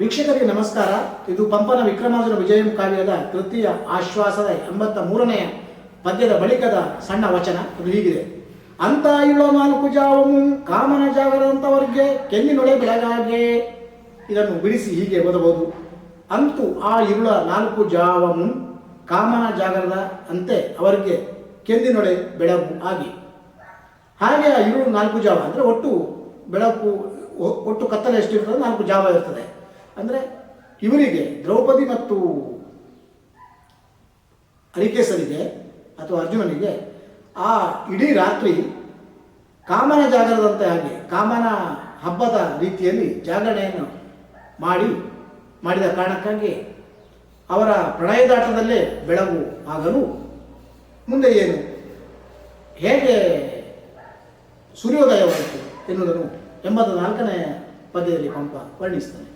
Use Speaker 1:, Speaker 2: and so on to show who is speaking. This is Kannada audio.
Speaker 1: ವೀಕ್ಷಕರಿಗೆ ನಮಸ್ಕಾರ. ಇದು ಪಂಪನ ವಿಕ್ರಮಾರ್ಜುನ ವಿಜಯಂ ಕಾವ್ಯದ ತೃತೀಯ ಆಶ್ವಾಸದ ಎಂಬತ್ತ ಮೂರನೆಯ ಪದ್ಯದ ಬಳಿಕದ ಸಣ್ಣ ವಚನ. ಅದು ಹೀಗಿದೆ. ಅಂತ ಇಳುವ ನಾಲ್ಕು ಜಾವಮು, ಕಾಮನ ಜಾಗದಂತವರಿಗೆ ಕೆನ್ನಿನೊಳೆ ಬೆಳಗಾಗೆ. ಇದನ್ನು ಬಿಡಿಸಿ ಹೀಗೆ ಓದಬಹುದು. ಅಂತೂ ಆ ಇರುಳ ನಾಲ್ಕು ಜಾವಮು, ಕಾಮನ ಜಾಗರದ ಅಂತೆ ಅವರಿಗೆ ಕೆಂದಿನೊಳೆ ಬೆಳಕು ಆಗಿ. ಹಾಗೆ ಆ ಇರುಳು ನಾಲ್ಕು ಜಾವ ಅಂದರೆ ಒಟ್ಟು ಬೆಳಕು ಒಟ್ಟು ಕತ್ತಲೆ ಎಷ್ಟಿರ್ತದೆ? ನಾಲ್ಕು ಜಾವ ಇರ್ತದೆ. ಅಂದರೆ ಇವರಿಗೆ ದ್ರೌಪದಿ ಮತ್ತು ಹರಿಕೇಸರಿಗೆ ಅಥವಾ ಅರ್ಜುನನಿಗೆ ಆ ಇಡೀ ರಾತ್ರಿ ಕಾಮನ ಜಾಗರದಂತೆ ಹಾಗೆ, ಕಾಮನ ಹಬ್ಬದ ರೀತಿಯಲ್ಲಿ ಜಾಗರಣೆಯನ್ನು ಮಾಡಿ, ಮಾಡಿದ ಕಾರಣಕ್ಕಾಗಿ ಅವರ ಪ್ರಣಯದಾಟದಲ್ಲೇ ಬೆಳಗು ಆಗಲು ಮುಂದೆ ಏನು? ಹೇಗೆ ಸೂರ್ಯೋದಯವಾಯಿತು ಎನ್ನುವುದನ್ನು ಎಂಬತ್ತ ನಾಲ್ಕನೇ ಪದ್ಯದಲ್ಲಿ ಪಂಪ ವರ್ಣಿಸ್ತಾನೆ